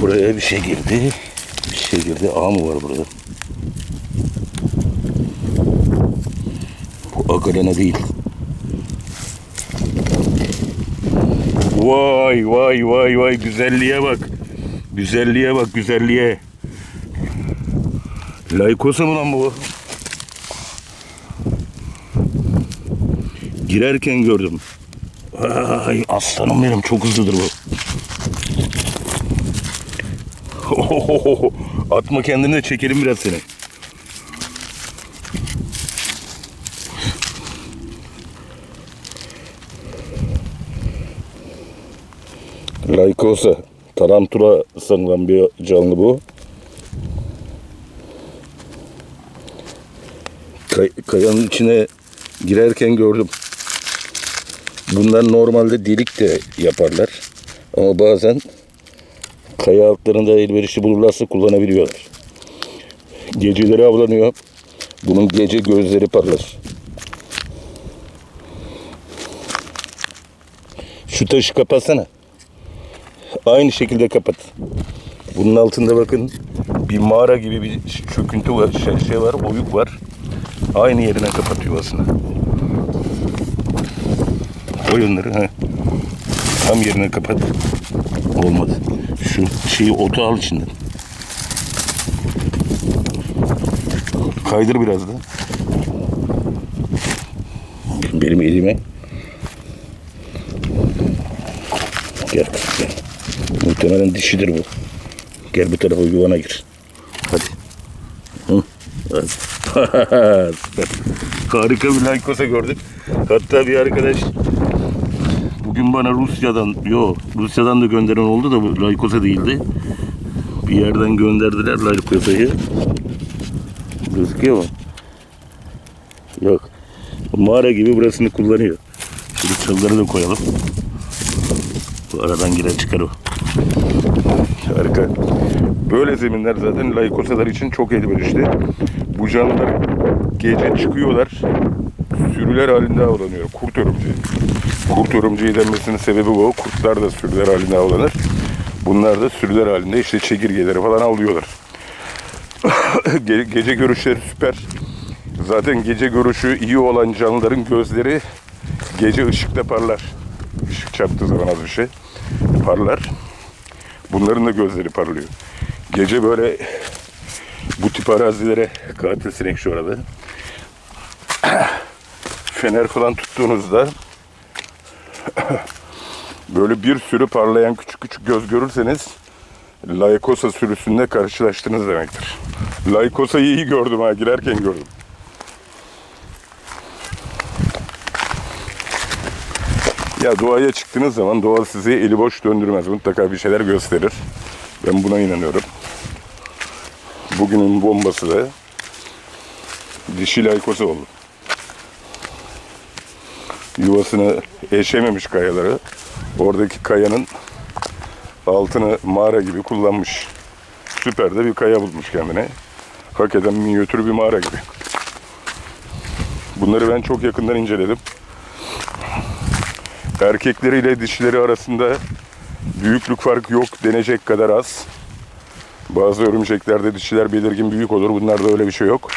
Buraya bir şey girdi. Bir şey girdi. Ağ mı var burada? Bu agalena değil. Vay vay vay vay güzelliğe bak. Güzelliğe bak güzelliğe. Laykosa mı lan bu? Girerken gördüm. Ay aslanım benim çok hızlıdır bu. Atma kendini de çekelim biraz seni. Lycosa. Tarantula sanılan bir canlı bu. Kay- kayanın içine girerken gördüm. Bunlar normalde delik de yaparlar. Ama bazen kaya altlarında elverişli bulurlarsa kullanabiliyorlar. Geceleri avlanıyor. Bunun gece gözleri parlar. Şu taşı kapatsana. Aynı şekilde kapat. Bunun altında bakın bir mağara gibi bir çöküntü var, şey, şey var, oyuk var. Aynı yerine kapatıyor aslında. Oyunları ha. Tam yerine kapat. Olmadı. Şu şeyi otu al içinden. Kaydır biraz da. Benim elime. Gel gel. Muhtemelen dişidir bu. Gel bu tarafa yuvana gir. Hadi. Hı. Harika bir Lycosa gördük. Hatta bir arkadaş bugün bana Rusya'dan, yo Rusya'dan da gönderen oldu da bu Lycosa değildi. Bir yerden gönderdiler Lycosa'yı. Gözüküyor mu? Yok. Mağara gibi burasını kullanıyor. Şöyle çalıları da koyalım. Bu aradan girer çıkar o. Harika. Böyle zeminler zaten Lycosalar için çok elverişli. Bu canlılar gece çıkıyorlar. Sürüler halinde avlanıyor. Kurt örümceği. Kurt örümceği denmesinin sebebi bu. Kurtlar da sürüler halinde avlanır. Bunlar da sürüler halinde işte çekirgeleri falan avlıyorlar. Ge- gece görüşleri süper. Zaten gece görüşü iyi olan canlıların gözleri gece ışıkta parlar. Işık çarptığı zaman az bir şey parlar. Bunların da gözleri parlıyor. Gece böyle bu tip arazilere katil sinek şu arada fener falan tuttuğunuzda böyle bir sürü parlayan küçük küçük göz görürseniz Lycosa sürüsünde karşılaştınız demektir. Lycosa'yı iyi gördüm ha girerken gördüm. Ya doğaya çıktığınız zaman doğa sizi eli boş döndürmez. Mutlaka bir şeyler gösterir. Ben buna inanıyorum. Bugünün bombası da dişi Lycosa oldu. Yuvasını eşememiş kayaları. Oradaki kayanın altını mağara gibi kullanmış. Süper de bir kaya bulmuş kendine. Hakikaten minyatür bir mağara gibi. Bunları ben çok yakından inceledim. Erkekleriyle dişileri arasında büyüklük farkı yok denecek kadar az. Bazı örümceklerde dişiler belirgin büyük olur. Bunlarda öyle bir şey yok.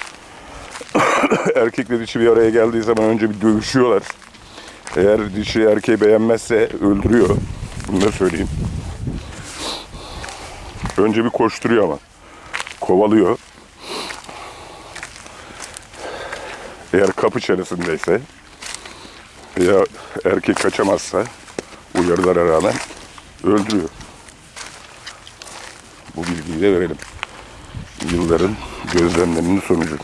Erkekle dişi bir araya geldiği zaman önce bir dövüşüyorlar. Eğer dişi erkeği beğenmezse öldürüyor. Bunu da söyleyeyim. Önce bir koşturuyor ama. Kovalıyor. Eğer kapı içerisindeyse veya erkek kaçamazsa uyarılara rağmen öldürüyor. Bu bilgiyi de verelim. Yılların gözlemlerinin sonucu.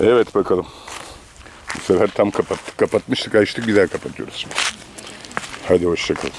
Evet bakalım. Sefer tam kapattık. Kapatmıştık açtık bir daha kapatıyoruz. Hadi hoşçakalın.